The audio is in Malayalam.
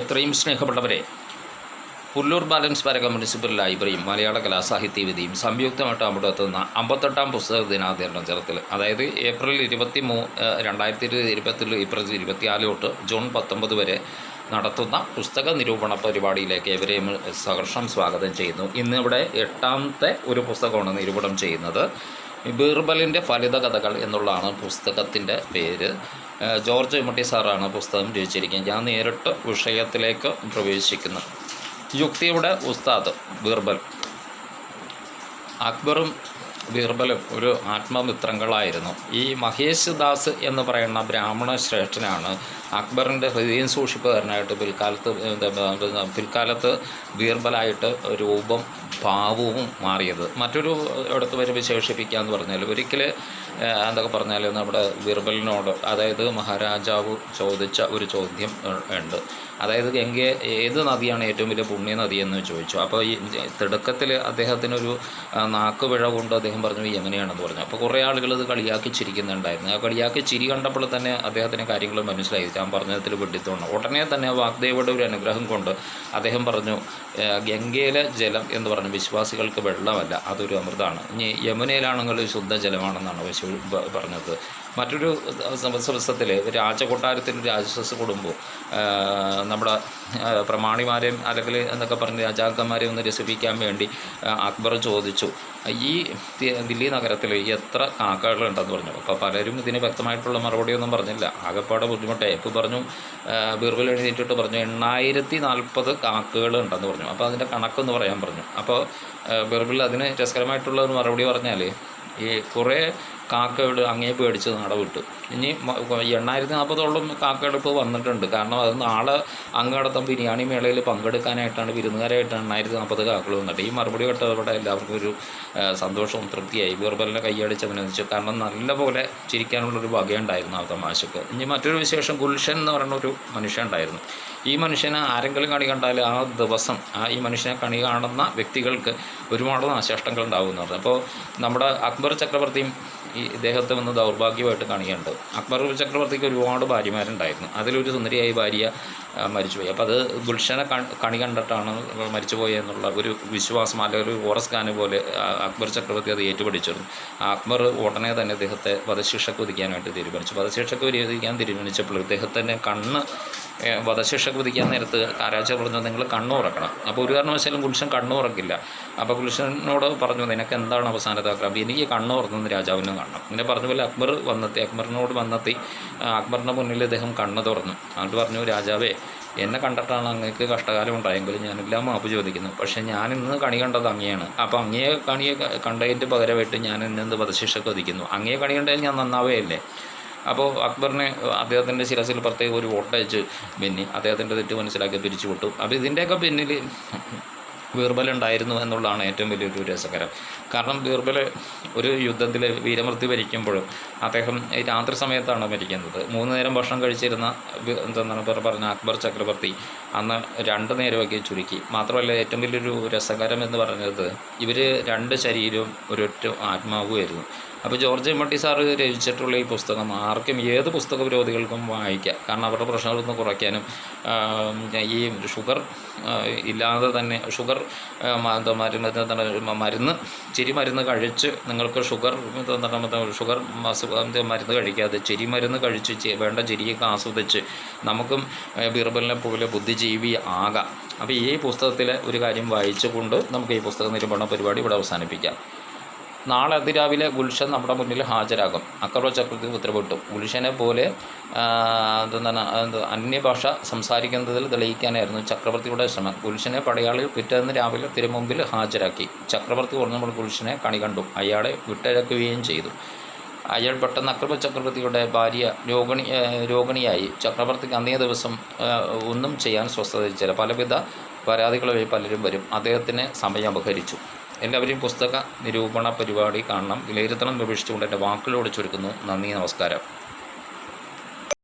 എത്രയും സ്നേഹപ്പെട്ടവരെ പുല്ലൂർ ബാലൻസ് സ്മാരക മുനിസിപ്പൽ ലൈബ്രറിയും മലയാള കലാസാഹിത്യവേദിയും സംയുക്തമായിട്ട് അവിടെ എത്തുന്ന അമ്പത്തെട്ടാം പുസ്തക ദിനാചരണത്തിൽ അതായത് ഏപ്രിൽ ഇരുപത്തി മൂ രണ്ടായിരത്തി ഇരുപത്തിൽ ഏപ്രിൽ ഇരുപത്തിനാല് തൊട്ട് ജൂൺ പത്തൊമ്പത് വരെ നടത്തുന്ന പുസ്തക നിരൂപണ പരിപാടിയിലേക്ക് എവരെയും സഹർഷം സ്വാഗതം ചെയ്യുന്നു. ഇന്നിവിടെ എട്ടാമത്തെ ഒരു പുസ്തകമാണ് നിരൂപണം ചെയ്യുന്നത്. ബീർബലിന്റെ ഫലിത കഥകൾ എന്നുള്ളതാണ് പുസ്തകത്തിന്റെ പേര്. ജോർജ് മട്ടി സാറാണ് പുസ്തകം രചിച്ചിരിക്കുന്നത്. ഞാൻ നേരിട്ട് വിഷയത്തിലേക്ക് പ്രവേശിക്കുന്നു. യുക്തിയുടെ ഉസ്താദ് ബീർബൽ. അക്ബറും ബീർബലും ഒരു ആത്മമിത്രങ്ങളായിരുന്നു. ഈ മഹേശ് ദാസ് എന്ന് പറയുന്ന ബ്രാഹ്മണ ശ്രേഷ്ഠനാണ് അക്ബറിന്റെ ഹൃദയം സൂക്ഷിപ്പുകാരനായിട്ട് പിൽക്കാലത്ത് എന്താ, പിൽക്കാലത്ത് ബീർബലായിട്ട് രൂപം ഭാവവും മാറിയത്. മറ്റൊരു ഇടത്ത് വരെ വിശേഷിപ്പിക്കുക എന്ന് പറഞ്ഞാൽ ഒരിക്കൽ എന്തൊക്കെ പറഞ്ഞാൽ നമ്മുടെ ബീർബലിനോട് അതായത് മഹാരാജാവ് ചോദിച്ച ഒരു ചോദ്യം ഉണ്ട്. അതായത് ഗംഗ ഏത് നദിയാണ് ഏറ്റവും വലിയ പുണ്യ നദി എന്ന് ചോദിച്ചു. അപ്പോൾ ഈ തിടുക്കത്തിൽ അദ്ദേഹത്തിനൊരു നാക്ക് പിഴ കൊണ്ട് അദ്ദേഹം പറഞ്ഞു യമനയാണെന്ന് പറഞ്ഞു. അപ്പോൾ കുറേ ആളുകൾ ഇത് കളിയാക്കി ചിരിക്കുന്നുണ്ടായിരുന്നു ആ കളിയാക്കി ചിരി കണ്ടപ്പോൾ തന്നെ അദ്ദേഹത്തിന് കാര്യങ്ങൾ മനസ്സിലായി. ഞാൻ പറഞ്ഞതിൽ വെട്ടിത്തോണം ഉടനെ തന്നെ വാഗ്ദേവയുടെ ഒരു അനുഗ്രഹം കൊണ്ട് അദ്ദേഹം പറഞ്ഞു ഗംഗയിലെ ജലം എന്ന് പറഞ്ഞു വിശ്വാസികൾക്ക് വെള്ളമല്ല അതൊരു അമൃതാണ്. ഇനി യമുനയിലാണെങ്കിൽ ശുദ്ധജലമാണെന്നാണ് വിശ്വ പറഞ്ഞത്. മറ്റൊരു സംവത്സരത്തിൽ രാജകൊട്ടാരത്തിൽ രാജസസ് കുടുംബവും ആ, നമ്മുടെ പ്രമാണിമാരെയും അല്ലെങ്കിൽ എന്നൊക്കെ പറഞ്ഞ് രാജാക്കന്മാരെ ഒന്ന് രസിപ്പിക്കാൻ വേണ്ടി അക്ബർ ചോദിച്ചു. ഈ ദില്ലി നഗരത്തിൽ എത്ര കാക്കകളുണ്ടെന്ന് പറഞ്ഞു. അപ്പോൾ പലരും ഇതിന് വ്യക്തമായിട്ടുള്ള മറുപടിയൊന്നും പറഞ്ഞില്ല. ആകെപ്പാടെ ബുദ്ധിമുട്ടായി ഇപ്പോൾ പറഞ്ഞു ബീർബൽ എഴുന്നേറ്റിട്ട് പറഞ്ഞു എണ്ണായിരത്തി നാൽപ്പത് കാക്കകൾ ഉണ്ടെന്ന് പറഞ്ഞു. അപ്പോൾ അതിന്റെ കണക്കൊന്ന് പറയാൻ പറഞ്ഞു. അപ്പോൾ ബീർബൽ അതിന് രസകരമായിട്ടുള്ള ഒരു മറുപടി പറഞ്ഞാൽ ഈ കുറേ കാക്കകൾ അങ്ങേ പേടിച്ച് നടവിട്ടു. ഇനി എണ്ണായിരത്തി നാൽപ്പതോളം കാക്കയെടുപ്പ് വന്നിട്ടുണ്ട്. കാരണം അത് നാളെ അങ്ങടത്തം ബിരിയാണി മേളയിൽ പങ്കെടുക്കാനായിട്ടാണ് വിരുന്നുകാരായിട്ട് എണ്ണായിരത്തി നാൽപ്പത് കാക്കകൾ വന്നിട്ട്. ഈ മറുപടി കേട്ടതോടെ എല്ലാവർക്കും ഒരു സന്തോഷവും തൃപ്തിയായി. ബീർബലിനെ കൈയടിച്ച് അഭിനന്ദിച്ചു. കാരണം നല്ലപോലെ ചിരിക്കാനുള്ളൊരു വകയുണ്ടായിരുന്നു ആ തമാശക്ക്. ഇനി മറ്റൊരു വിശേഷം ഗുൽഷൻ എന്ന് പറയുന്ന ഒരു മനുഷ്യൻ ഉണ്ടായിരുന്നു. ഈ മനുഷ്യനെ ആരെങ്കിലും കണി കണ്ടാൽ ആ ദിവസം ആ ഈ മനുഷ്യനെ കണി കാണുന്ന വ്യക്തികൾക്ക് ഒരുപാട് നാശനഷ്ടങ്ങൾ ഉണ്ടാകുമെന്ന് അപ്പോൾ നമ്മുടെ അക്ബർ ചക്രവർത്തിയും ഈ ഇദ്ദേഹത്തെ വന്ന് ദൗർഭാഗ്യമായിട്ട് കാണുകയുണ്ട് അക്ബർ ചക്രവർത്തിക്ക് ഒരുപാട് ഭാര്യമാരുണ്ടായിരുന്നു. അതിലൊരു സുന്ദരിയായ ഭാര്യ മരിച്ചുപോയി. അപ്പോൾ അത് ഗുൽഷനെ കണി കണ്ടിട്ടാണ് മരിച്ചുപോയി എന്നുള്ള ഒരു വിശ്വാസം അല്ലെങ്കിൽ ഒരു ഓറസ്കാന് പോലെ അക്ബർ ചക്രവർത്തി അത് ഏറ്റുപിടിച്ചിരുന്നു. ആ അക്ബർ ഉടനെ തന്നെ ഇദ്ദേഹത്തെ വധശിക്ഷക്ക് വിധിക്കാനായിട്ട് തീരുമാനിച്ചു. വധശിക്ഷക്ക് വിധിക്കാൻ തീരുമാനിച്ചപ്പോൾ ഇദ്ദേഹത്തിന്റെ കണ്ണ് ഏ, വധശിക്ഷക്ക് വിധിക്കാൻ നേരത്ത് കാരാച്ച പറഞ്ഞു നിങ്ങൾ കണ്ണു തുറക്കണം അപ്പോൾ ഒരു കാരണവശാലും ഗുൽഷൻ കണ്ണു തുറക്കില്ല അപ്പോൾ ഗുൽഷനോട് പറഞ്ഞു നിനക്ക് എന്താണ് അവസാനത്തെ ആക്രമം എനിക്ക് കണ്ണു തുറന്നെന്ന് രാജാവിനെ കാണണം. ഇങ്ങനെ പറഞ്ഞ പോലെ അക്ബർ വന്നെത്തി അക്ബറിനോട് വന്നെത്തി അക്ബറിന്റെ മുന്നിൽ ഇദ്ദേഹം കണ്ണ് തുറന്നു. എന്നിട്ട് പറഞ്ഞു രാജാവേ എന്നെ കണ്ടിട്ടാണ് അങ്ങേക്ക് കഷ്ടകാലം ഉണ്ടായെങ്കിൽ ഞാനെല്ലാം മാപ്പ് ചോദിക്കുന്നു. പക്ഷേ ഞാൻ ഇന്ന് കണി കണ്ടത് അങ്ങയാണ്. അപ്പോൾ അങ്ങയെ കണിയെ കണ്ടതിന്റെ പകരമായിട്ട് ഞാൻ ഇന്നെന്ത് വധശിക്ഷക്ക് വിധിക്കുന്നു? അങ്ങയെ കണി കണ്ടതിൽ ഞാൻ നന്നാവുകയല്ലേ? അപ്പോൾ അക്ബറിനെ അദ്ദേഹത്തിന്റെ ശിരസിൽ പ്രത്യേക ഒരു വോട്ടയച്ച് പിന്നെ അദ്ദേഹത്തിന്റെ തെറ്റ് മനസ്സിലാക്കി പിരിച്ചു വിട്ടു അപ്പോൾ ഇതിന്റെയൊക്കെ പിന്നിൽ ബീർബൽ ഉണ്ടായിരുന്നു എന്നുള്ളതാണ് ഏറ്റവും വലിയൊരു രസകരം. കാരണം ബീർബൽ ഒരു യുദ്ധത്തിൽ വീരമൃത്യു വരിക്കുമ്പോൾ അദ്ദേഹം രാത്രി സമയത്താണ് മരിക്കുന്നത്. മൂന്ന് നേരം ഭക്ഷണം കഴിച്ചിരുന്ന എന്താണ് പറഞ്ഞ അക്ബർ ചക്രവർത്തി അന്ന് രണ്ട് നേരമൊക്കെ ചുരുക്കി. മാത്രമല്ല ഏറ്റവും വലിയൊരു രസകരം എന്ന് പറഞ്ഞത് ഇവർ രണ്ട് ശരീരവും ഒരൊറ്റ ആത്മാവുമായിരുന്നു. അപ്പോൾ ജോർജ് എമ്മട്ടി സാറ് രചിച്ചിട്ടുള്ള ഈ പുസ്തകം ആർക്കും ഏത് പുസ്തക വിരോധികൾക്കും വായിക്കാം. കാരണം അവരുടെ പ്രശ്നങ്ങളൊന്ന് കുറയ്ക്കാനും ഈ ഷുഗർ ഇല്ലാതെ തന്നെ ഷുഗർ മരുന്ന് ചിരി മരുന്ന് കഴിച്ച് നിങ്ങൾക്ക് ഷുഗർ ഷുഗർ മരുന്ന് കഴിക്കാതെ ചിരി മരുന്ന് കഴിച്ച് വേണ്ട ചിരിയൊക്കെ ആസ്വദിച്ച് നമുക്കും ബീർബലിനെ പോലെ ബുദ്ധിജീവി ആകാം. അപ്പോൾ ഈ പുസ്തകത്തിലെ ഒരു കാര്യം വായിച്ചുകൊണ്ട് നമുക്ക് ഈ പുസ്തക നിരൂപണ പരിപാടി ഇവിടെ അവസാനിപ്പിക്കാം. നാളെ അതിരാവിലെ ഗുൽഷൻ നമ്മുടെ മുന്നിൽ ഹാജരാകും. അക്കറോ ചക്രവർത്തി ഉത്തരവിട്ടു. ഗുൽഷനെ പോലെ എന്താണ് അന്യഭാഷ സംസാരിക്കുന്നതിൽ തെളിയിക്കാനായിരുന്നു ചക്രവർത്തിയുടെ ശ്രമം. ഗുൽഷനെ പടയാളിൽ പിറ്റേന്ന് രാവിലെ തിരുമുമ്പിൽ ഹാജരാക്കി. ചക്രവർത്തി ഉറഞ്ഞപ്പോൾ ഗുൽഷനെ കണി കണ്ടു. അയാളെ വിട്ടഴക്കുകയും ചെയ്തു. അയാൾ പെട്ടെന്ന് അക്രമ ചക്രവർത്തിയുടെ ഭാര്യ രോഗിണി രോഗിണിയായി ചക്രവർത്തിക്ക് അന്നേ ദിവസം ഒന്നും ചെയ്യാൻ സ്വസ്ഥതയിച്ചില്ല പലവിധ പരാതികളുമായി പലരും വരും. അദ്ദേഹത്തിന് സമയം അപഹരിച്ചു. എല്ലാവരെയും പുസ്തക നിരൂപണ പരിപാടി കാണണം. വിലയിരുത്തണം പ്രവേശിച്ചുകൊണ്ട് എന്റെ വാക്കുകളോട് ചുരുക്കുന്നു. നന്ദി നമസ്കാരം.